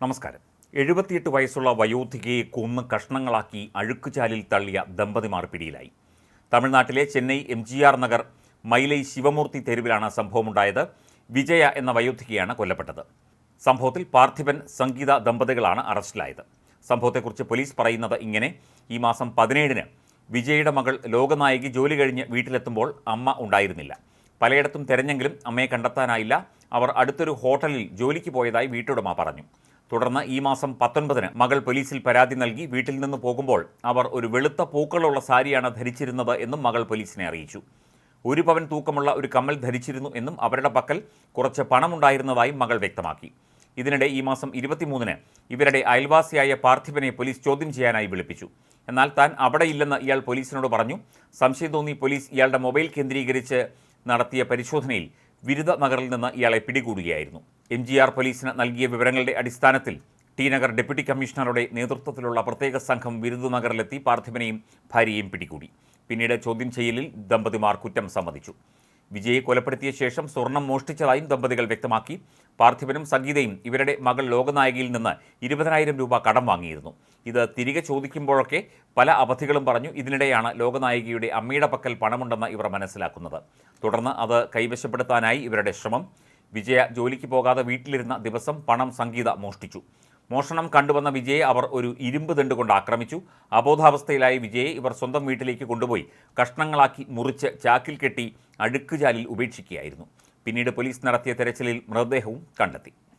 നമസ്കാരം. എഴുപത്തിയെട്ട് വയസ്സുള്ള വയോധികയെ കൊന്ന് കഷ്ണങ്ങളാക്കി അഴുക്കുചാലിൽ തള്ളിയ ദമ്പതിമാർ പിടിയിലായി. തമിഴ്നാട്ടിലെ Chennai M G R Nagar Mylai Sivamoorthy തെരുവിലാണ് സംഭവമുണ്ടായത്. വിജയ എന്ന വയോധികയാണ് കൊല്ലപ്പെട്ടത്. സംഭവത്തിൽ പാർത്ഥിപൻ സംഗീത ദമ്പതികളാണ് അറസ്റ്റിലായത്. സംഭവത്തെക്കുറിച്ച് പോലീസ് പറയുന്നത് ഇങ്ങനെ ഈ മാസം പതിനേഴിന് വിജയയുടെ മകൾ ലോകനായകി ജോലി കഴിഞ്ഞ് വീട്ടിലെത്തുമ്പോൾ അമ്മ ഉണ്ടായിരുന്നില്ല. പലയിടത്തും തെരഞ്ഞെങ്കിലും അമ്മയെ കണ്ടെത്താനായില്ല. അവർ അടുത്തൊരു ഹോട്ടലിൽ ജോലിക്ക് പോയതായി വീട്ടുടമ പറഞ്ഞു. തുടർന്ന് ഈ മാസം പത്തൊൻപതിന് മകൾ പോലീസിൽ പരാതി നൽകി വീട്ടിൽ നിന്ന് പോകുമ്പോൾ അവർ ഒരു വെളുത്ത പൂക്കളുള്ള സാരിയാണ് ധരിച്ചിരുന്നത് എന്നും മകൾ പോലീസിനെ അറിയിച്ചു. ഒരു പവൻ തൂക്കമുള്ള ഒരു കമ്മൽ ധരിച്ചിരുന്നു എന്നും അവരുടെ പക്കൽ കുറച്ച് പണമുണ്ടായിരുന്നതായും മകൾ വ്യക്തമാക്കി. ഇതിനിടെ ഈ മാസം ഇരുപത്തിമൂന്നിന് ഇവരുടെ അയൽവാസിയായ പാർത്ഥിപനെ പോലീസ് ചോദ്യം ചെയ്യാനായി വിളിപ്പിച്ചു. എന്നാൽ താൻ അവിടെയില്ലെന്ന് ഇയാൾ പോലീസിനോട് പറഞ്ഞു. സംശയം തോന്നി പോലീസ് ഇയാളുടെ മൊബൈൽ കേന്ദ്രീകരിച്ച് നടത്തിയ പരിശോധനയിൽ വിരുദ്ധ നഗറിൽ നിന്ന് ഇയാളെ പിടികൂടുകയായിരുന്നു. എം ജി ആർ പോലീസിന് നൽകിയ വിവരങ്ങളുടെ അടിസ്ഥാനത്തിൽ ടി നഗർ ഡെപ്യൂട്ടി കമ്മീഷണറുടെ നേതൃത്വത്തിലുള്ള പ്രത്യേക സംഘം വിരുദുനഗറിലെത്തി പാർത്ഥിവനെയും ഭാര്യയെയും പിടികൂടി. പിന്നീട് ചോദ്യം ചെയ്യലിൽ ദമ്പതിമാർ കുറ്റം സമ്മതിച്ചു. വിജയെ കൊലപ്പെടുത്തിയ ശേഷം സ്വർണം മോഷ്ടിച്ചതായും ദമ്പതികൾ വ്യക്തമാക്കി. പാർത്ഥിവനും സംഗീതയും ഇവരുടെ മകൾ ലോകനായകയിൽ നിന്ന് ഇരുപതിനായിരം രൂപ കടം വാങ്ങിയിരുന്നു. ഇത് തിരികെ ചോദിക്കുമ്പോഴൊക്കെ പല അവധികളും പറഞ്ഞു ഇതിനിടെയാണ് ലോകനായികയുടെ അമ്മയുടെ പക്കൽ പണമുണ്ടെന്ന് ഇവർ മനസ്സിലാക്കുന്നത്. തുടർന്ന് അത് കൈവശപ്പെടുത്താനായി ഇവരുടെ ശ്രമം. വിജയ ജോലിക്ക് പോകാതെ വീട്ടിലിരുന്ന ദിവസം പണം സംഗീത മോഷ്ടിച്ചു. മോഷണം കണ്ടുവന്ന വിജയെ അവർ ഒരു ഇരുമ്പ് ദണ്ട് കൊണ്ട് ആക്രമിച്ചു. അബോധാവസ്ഥയിലായ വിജയെ ഇവർ സ്വന്തം വീട്ടിലേക്ക് കൊണ്ടുപോയി കഷ്ണങ്ങളാക്കി മുറിച്ച് ചാക്കിൽ കെട്ടി അഴുക്കുചാലിൽ ഉപേക്ഷിക്കുകയായിരുന്നു. പിന്നീട് പോലീസ് നടത്തിയ തെരച്ചിലിൽ മൃതദേഹവും കണ്ടെത്തി.